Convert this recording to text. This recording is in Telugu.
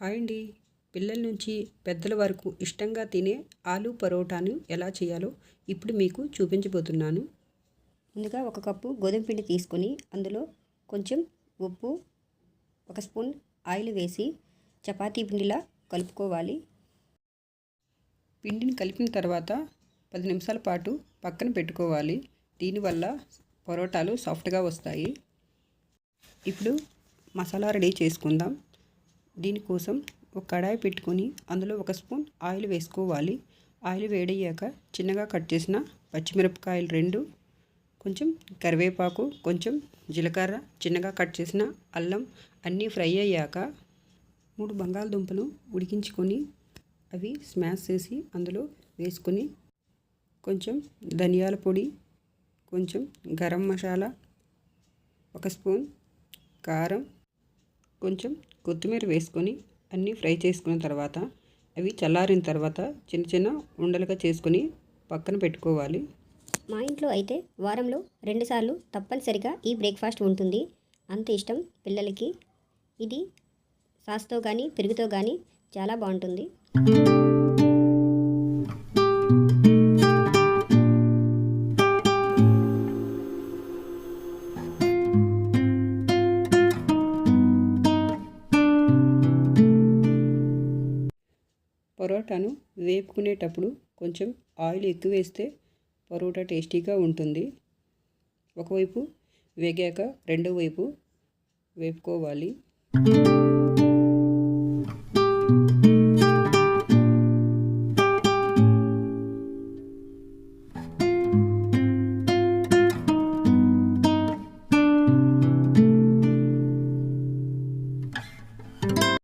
హాయ్ అండి పిల్లల నుంచి పెద్దల వరకు ఇష్టంగా తినే ఆలు పరోటాను ఎలా చేయాలో ఇప్పుడు మీకు చూపించబోతున్నాను. ముందుగా ఒక కప్పు గోధుమ పిండి తీసుకొని అందులో కొంచెం ఉప్పు ఒక స్పూన్ ఆయిల్ వేసి చపాతీ పిండిలా కలుపుకోవాలి. పిండిని కలిపిన తర్వాత పది నిమిషాల పాటు పక్కన పెట్టుకోవాలి. దీనివల్ల పరోటాలు సాఫ్ట్గా వస్తాయి. ఇప్పుడు మసాలా రెడీ చేసుకుందాం. దీనికోసం ఒక కడాయి పెట్టుకొని అందులో ఒక స్పూన్ ఆయిల్ వేసుకోవాలి. ఆయిల్ వేడయ్యాక చిన్నగా కట్ చేసిన పచ్చిమిరపకాయలు రెండు కొంచెం కరివేపాకు కొంచెం జీలకర్ర చిన్నగా కట్ చేసిన అల్లం అన్నీ ఫ్రై అయ్యాక మూడు బంగాళదుంపలు ఉడికించుకొని అవి స్మాష్ చేసి అందులో వేసుకొని కొంచెం ధనియాల పొడి కొంచెం గరం మసాలా ఒక స్పూన్ కారం కొంచెం కొత్తిమీర వేసుకొని అన్నీ ఫ్రై చేసుకున్న తర్వాత అవి చల్లారిన తర్వాత చిన్న చిన్న ఉండలుగా చేసుకొని పక్కన పెట్టుకోవాలి. మా ఇంట్లో అయితే వారంలో రెండుసార్లు తప్పనిసరిగా ఈ బ్రేక్ఫాస్ట్ ఉంటుంది. అంత ఇష్టం పిల్లలకి. ఇది సాస్తో కానీ పెరుగుతో కానీ చాలా బాగుంటుంది. పరోటాను వేపుకునేటప్పుడు కొంచెం ఆయిల్ ఎక్కువ వేస్తే పరోటా టేస్టీగా ఉంటుంది. ఒకవైపు వేగాక రెండో వైపు వేపుకోవాలి.